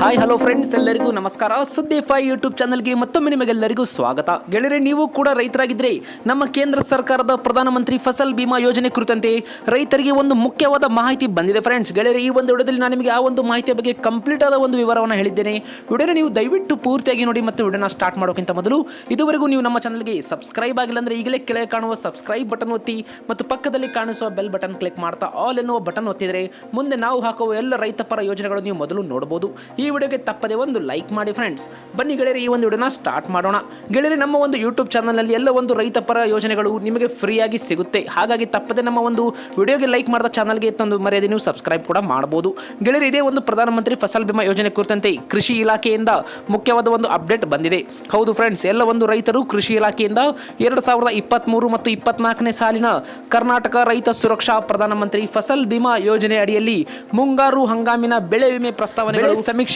Hi hello friends ಎಲ್ಲರಿಗೂ ನಮಸ್ಕಾರ. ಸುದ್ದಿ ಫೈ ಯೂಟ್ಯೂಬ್ ಚಾನಲ್ಗೆ ಮತ್ತೊಮ್ಮೆ ನಿಮಗೆಲ್ಲರಿಗೂ ಸ್ವಾಗತ. ಗೆಳೆಯರೆ, ನೀವು ಕೂಡ ರೈತರಾಗಿದ್ದರೆ ನಮ್ಮ ಕೇಂದ್ರ ಸರ್ಕಾರದ ಪ್ರಧಾನಮಂತ್ರಿ ಫಸಲ್ ಬಿಮಾ ಯೋಜನೆ ಕುರಿತಂತೆ ರೈತರಿಗೆ ಒಂದು ಮುಖ್ಯವಾದ ಮಾಹಿತಿ ಬಂದಿದೆ ಫ್ರೆಂಡ್ಸ್ ಗೆಳೆಯರೆ, ಈ ಒಂದು ವಿಡಿಯೋದಲ್ಲಿ ನಾನು ನಿಮಗೆ ಆ ಒಂದು ಮಾಹಿತಿಯ ಬಗ್ಗೆ ಕಂಪ್ಲೀಟ್ ಆದ ಒಂದು ವಿವರವನ್ನು ಹೇಳಿದ್ದೇನೆ. ವಿಡಿಯೋನ ನೀವು ದಯವಿಟ್ಟು ಪೂರ್ತಿಯಾಗಿ ನೋಡಿ ಮತ್ತು ವಿಡಿಯೋನ ಸ್ಟಾರ್ಟ್ ಮಾಡೋಕ್ಕಿಂತ ಮೊದಲು ಇದುವರೆಗೂ ನೀವು ನಮ್ಮ ಚಾನಲ್ಗೆ ಸಬ್ಸ್ಕ್ರೈಬ್ ಆಗಿಲ್ಲ ಅಂದರೆ ಈಗಲೇ ಕೆಳಗೆ ಕಾಣುವ ಸಬ್ಸ್ಕ್ರೈಬ್ ಬಟನ್ ಒತ್ತಿ ಮತ್ತು ಪಕ್ಕದಲ್ಲಿ ಕಾಣಿಸುವ ಬೆಲ್ ಬಟನ್ ಕ್ಲಿಕ್ ಮಾಡ್ತಾ ಆಲ್ ಎನ್ನುವ ಬಟನ್ ಒತ್ತಿದರೆ ಮುಂದೆ ನಾವು ಹಾಕುವ ಎಲ್ಲ ರೈತ ಪರ ಯೋಜನೆಗಳು ನೀವು ಮೊದಲು ನೋಡಬಹುದು. ಈ ವಿಡಿಯೋಗೆ ತಪ್ಪದೆ ಒಂದು ಲೈಕ್ ಮಾಡಿ ಫ್ರೆಂಡ್ಸ್ ಬನ್ನಿ ಗೆಳೆಯರಿ, ಈ ಒಂದು ವಿಡಿಯೋನ ಸ್ಟಾರ್ಟ್ ಮಾಡೋಣ. ಗೆಳೆಯರಿ, ನಮ್ಮ ಒಂದು ಯೂಟ್ಯೂಬ್ ಚಾನಲ್ನಲ್ಲಿ ಎಲ್ಲ ಒಂದು ರೈತ ಪರ ಯೋಜನೆಗಳು ನಿಮಗೆ ಫ್ರೀಯಾಗಿ ಸಿಗುತ್ತೆ. ಹಾಗಾಗಿ ತಪ್ಪದೆ ನಮ್ಮ ಒಂದು ವಿಡಿಯೋಗೆ ಲೈಕ್ ಮಾಡಿದ ಚಾನಲ್ಗೆ ತಂದು ಮರ್ಯಾದೆ ನೀವು ಸಬ್ಸ್ಕ್ರೈಬ್ ಕೂಡ ಮಾಡಬಹುದು ಗೆಳೆಯರಿ, ಇದೇ ಒಂದು ಪ್ರಧಾನಮಂತ್ರಿ ಫಸಲ್ ಬಿಮಾ ಯೋಜನೆ ಕುರಿತಂತೆ ಕೃಷಿ ಇಲಾಖೆಯಿಂದ ಮುಖ್ಯವಾದ ಒಂದು ಅಪ್ಡೇಟ್ ಬಂದಿದೆ. ಹೌದು ಫ್ರೆಂಡ್ಸ್ ಎಲ್ಲ ಒಂದು ರೈತರು ಕೃಷಿ ಇಲಾಖೆಯಿಂದ ಎರಡು ಸಾವಿರದ ಇಪ್ಪತ್ತ್ಮೂರು ಮತ್ತು ಇಪ್ಪತ್ನಾಲ್ಕನೇ ಸಾಲಿನ ಕರ್ನಾಟಕ ರೈತ ಸುರಕ್ಷಾ ಪ್ರಧಾನಮಂತ್ರಿ ಫಸಲ್ ಬಿಮಾ ಯೋಜನೆ ಅಡಿಯಲ್ಲಿ ಮುಂಗಾರು ಹಂಗಾಮಿನ ಬೆಳೆ ವಿಮೆ ಪ್ರಸ್ತಾವನೆ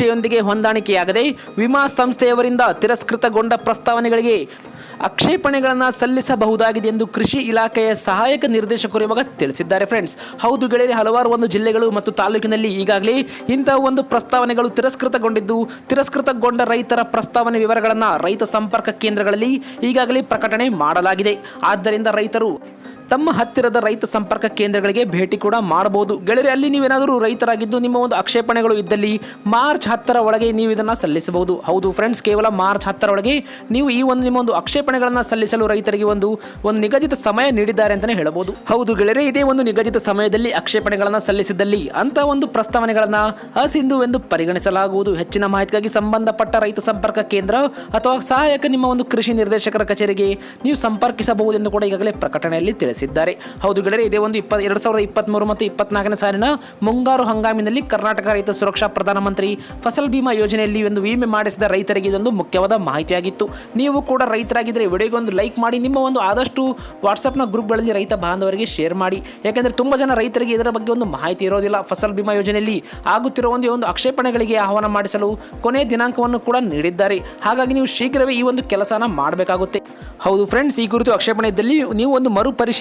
ಸಮೀಕ್ಷೆಯೊಂದಿಗೆ ಹೊಂದಾಣಿಕೆಯಾಗದೆ ವಿಮಾ ಸಂಸ್ಥೆಯವರಿಂದ ತಿರಸ್ಕೃತಗೊಂಡ ಪ್ರಸ್ತಾವನೆಗಳಿಗೆ ಆಕ್ಷೇಪಣೆಗಳನ್ನು ಸಲ್ಲಿಸಬಹುದಾಗಿದೆ ಎಂದು ಕೃಷಿ ಇಲಾಖೆಯ ಸಹಾಯಕ ನಿರ್ದೇಶಕರು ಇವಾಗ ತಿಳಿಸಿದ್ದಾರೆ ಫ್ರೆಂಡ್ಸ್. ಹೌದು ಗೆಳೆಯರೆ, ಹಲವಾರು ಒಂದು ಜಿಲ್ಲೆಗಳು ಮತ್ತು ತಾಲೂಕಿನಲ್ಲಿ ಈಗಾಗಲೇ ಇಂತಹ ಒಂದು ಪ್ರಸ್ತಾವನೆಗಳು ತಿರಸ್ಕೃತಗೊಂಡಿದ್ದು, ತಿರಸ್ಕೃತಗೊಂಡ ರೈತರ ಪ್ರಸ್ತಾವನೆ ವಿವರಗಳನ್ನು ರೈತ ಸಂಪರ್ಕ ಕೇಂದ್ರಗಳಲ್ಲಿ ಈಗಾಗಲೇ ಪ್ರಕಟಣೆ ಮಾಡಲಾಗಿದೆ. ಆದ್ದರಿಂದ ರೈತರು ತಮ್ಮ ಹತ್ತಿರದ ರೈತ ಸಂಪರ್ಕ ಕೇಂದ್ರಗಳಿಗೆ ಭೇಟಿ ಕೂಡ ಮಾಡಬಹುದು. ಗೆಳೆಯರೆ, ಅಲ್ಲಿ ನೀವೇನಾದರೂ ರೈತರಾಗಿದ್ದು ನಿಮ್ಮ ಒಂದು ಆಕ್ಷೇಪಣೆಗಳು ಇದ್ದಲ್ಲಿ ಮಾರ್ಚ್ ಹತ್ತರ ಒಳಗೆ ನೀವು ಇದನ್ನು ಸಲ್ಲಿಸಬಹುದು. ಹೌದು ಫ್ರೆಂಡ್ಸ್ ಕೇವಲ ಮಾರ್ಚ್ ಹತ್ತರ ಒಳಗೆ ನೀವು ಈ ಒಂದು ನಿಮ್ಮ ಒಂದು ಆಕ್ಷೇಪಣೆಗಳನ್ನು ಸಲ್ಲಿಸಲು ರೈತರಿಗೆ ಒಂದು ಒಂದು ನಿಗದಿತ ಸಮಯ ನೀಡಿದ್ದಾರೆ ಅಂತಲೇ ಹೇಳಬಹುದು. ಹೌದು ಗೆಳೆಯರೆ, ಇದೇ ಒಂದು ನಿಗದಿತ ಸಮಯದಲ್ಲಿ ಆಕ್ಷೇಪಣೆಗಳನ್ನು ಸಲ್ಲಿಸಿದಲ್ಲಿ ಅಂತ ಒಂದು ಪ್ರಸ್ತಾವನೆಗಳನ್ನು ಅಸಿಂಧುವೆಂದು ಪರಿಗಣಿಸಲಾಗುವುದು. ಹೆಚ್ಚಿನ ಮಾಹಿತಿಗಾಗಿ ಸಂಬಂಧಪಟ್ಟ ರೈತ ಸಂಪರ್ಕ ಕೇಂದ್ರ ಅಥವಾ ಸಹಾಯಕ ನಿಮ್ಮ ಒಂದು ಕೃಷಿ ನಿರ್ದೇಶಕರ ಕಚೇರಿಗೆ ನೀವು ಸಂಪರ್ಕಿಸಬಹುದು ಎಂದು ಕೂಡ ಈಗಾಗಲೇ ಪ್ರಕಟಣೆಯಲ್ಲಿ ತಿಳಿಸಿದ್ದಾರೆ ಹೌದು ಗೆಳೆಯರೆ, ಇದೇ ಒಂದು ಇಪ್ಪ ಎರಡು ಸಾವಿರದ ಇಪ್ಪತ್ತ್ಮೂರು ಮತ್ತು ಇಪ್ಪತ್ನಾಲ್ಕನೇ ಸಾಲಿನ ಮುಂಗಾರು ಹಂಗಾಮಿನಲ್ಲಿ ಕರ್ನಾಟಕ ರೈತ ಸುರಕ್ಷಾ ಪ್ರಧಾನಮಂತ್ರಿ ಫಸಲ್ ಬಿಮಾ ಯೋಜನೆಯಲ್ಲಿ ಒಂದು ವಿಮೆ ಮಾಡಿಸಿದ ರೈತರಿಗೆ ಇದೊಂದು ಮುಖ್ಯವಾದ ಮಾಹಿತಿಯಾಗಿತ್ತು. ನೀವು ಕೂಡ ರೈತರಾಗಿದ್ದರೆ ವಿಡಿಯೋಗೆ ಒಂದು ಲೈಕ್ ಮಾಡಿ, ನಿಮ್ಮ ಒಂದು ಆದಷ್ಟು ವಾಟ್ಸಪ್ನ ಗ್ರೂಪ್ಗಳಲ್ಲಿ ರೈತ ಬಾಂಧವರಿಗೆ ಶೇರ್ ಮಾಡಿ. ಯಾಕೆಂದರೆ ತುಂಬ ಜನ ರೈತರಿಗೆ ಇದರ ಬಗ್ಗೆ ಒಂದು ಮಾಹಿತಿ ಇರೋದಿಲ್ಲ. ಫಸಲ್ ಬಿಮಾ ಯೋಜನೆಯಲ್ಲಿ ಆಗುತ್ತಿರುವ ಒಂದು ಒಂದು ಆಕ್ಷೇಪಣೆಗಳಿಗೆ ಆಹ್ವಾನ ಮಾಡಿಸಲು ಕೊನೆ ದಿನಾಂಕವನ್ನು ಕೂಡ ನೀಡಿದ್ದಾರೆ. ಹಾಗಾಗಿ ನೀವು ಶೀಘ್ರವೇ ಈ ಒಂದು ಕೆಲಸನ ಮಾಡಬೇಕಾಗುತ್ತೆ. ಹೌದು ಫ್ರೆಂಡ್ಸ್ ಈ ಕುರಿತು ಆಕ್ಷೇಪಣೆ ಇದ್ದಲ್ಲಿ ನೀವು ಒಂದು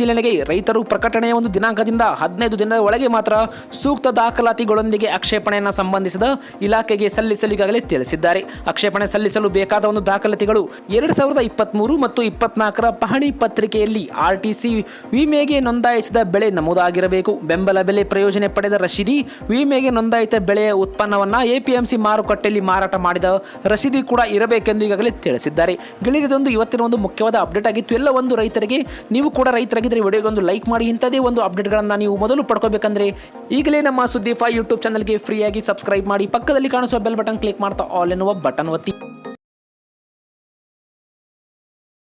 ಮರುಪರಿಶೀಲನೆಗೆ ರೈತರು ಪ್ರಕಟಣೆಯ ಒಂದು ದಿನಾಂಕದಿಂದ ಹದಿನೈದು ದಿನದ ಒಳಗೆ ಮಾತ್ರ ಸೂಕ್ತ ದಾಖಲಾತಿಗಳೊಂದಿಗೆ ಆಕ್ಷೇಪಣೆಯನ್ನು ಸಂಬಂಧಿಸಿದ ಇಲಾಖೆಗೆ ಸಲ್ಲಿಸಲು ಈಗಾಗಲೇ ತಿಳಿಸಿದ್ದಾರೆ. ಆಕ್ಷೇಪಣೆ ಸಲ್ಲಿಸಲು ಬೇಕಾದ ಒಂದು ದಾಖಲಾತಿಗಳು ಎರಡು ಸಾವಿರದ ಇಪ್ಪತ್ತ್ಮೂರು ಮತ್ತು ಇಪ್ಪತ್ನಾಲ್ಕರ ಪಹಣಿ ಪತ್ರಿಕೆಯಲ್ಲಿ ಆರ್ಟಿಸಿ ವಿಮೆಗೆ ನೋಂದಾಯಿಸಿದ ಬೆಳೆ ನಮೂದಾಗಿರಬೇಕು. ಬೆಂಬಲ ಬೆಲೆ ಪ್ರಯೋಜನೆ ಪಡೆದ ರಶೀದಿ ವಿಮೆಗೆ ನೋಂದಾಯಿತ ಬೆಳೆಯ ಉತ್ಪನ್ನವನ್ನು ಎಪಿಎಂಸಿ ಮಾರುಕಟ್ಟೆಯಲ್ಲಿ ಮಾರಾಟ ಮಾಡಿದ ರಸೀದಿ ಕೂಡ ಇರಬೇಕೆಂದು ಈಗಾಗಲೇ ತಿಳಿಸಿದ್ದಾರೆ. ಗೆಳೆಯರದೊಂದು ಇವತ್ತಿನ ಒಂದು ಮುಖ್ಯವಾದ ಅಪ್ಡೇಟ್ ಆಗಿತ್ತು. ಎಲ್ಲ ಒಂದು ರೈತರಿಗೆ, ನೀವು ಕೂಡ ರೈತರಾಗಿದ್ದರೆ ವಿಡಿಯೋಗೆ ಒಂದು ಲೈಕ್ ಮಾಡಿ ಇಂಥದೇ ಒಂದು ಅಪ್ಡೇಟ್ಗಳನ್ನು ನೀವು ಮೊದಲು ಪಡ್ಕೋಬೇಕಂದ್ರೆ ಈಗಲೇ ನಮ್ಮ ಸುದ್ದಿ ಫೈ ಯೂಟ್ಯೂಬ್ ಚಾನಲ್ಗೆ ಫ್ರೀಯಾಗಿ ಸಬ್ಸ್ಕ್ರೈಬ್ ಮಾಡಿ ಪಕ್ಕದಲ್ಲಿ ಕಾಣಿಸುವ ಬೆಲ್ ಬಟನ್ ಕ್ಲಿಕ್ ಮಾಡ್ತಾ ಆಲ್ ಎನ್ನುವ ಬಟನ್ ಒತ್ತಿ.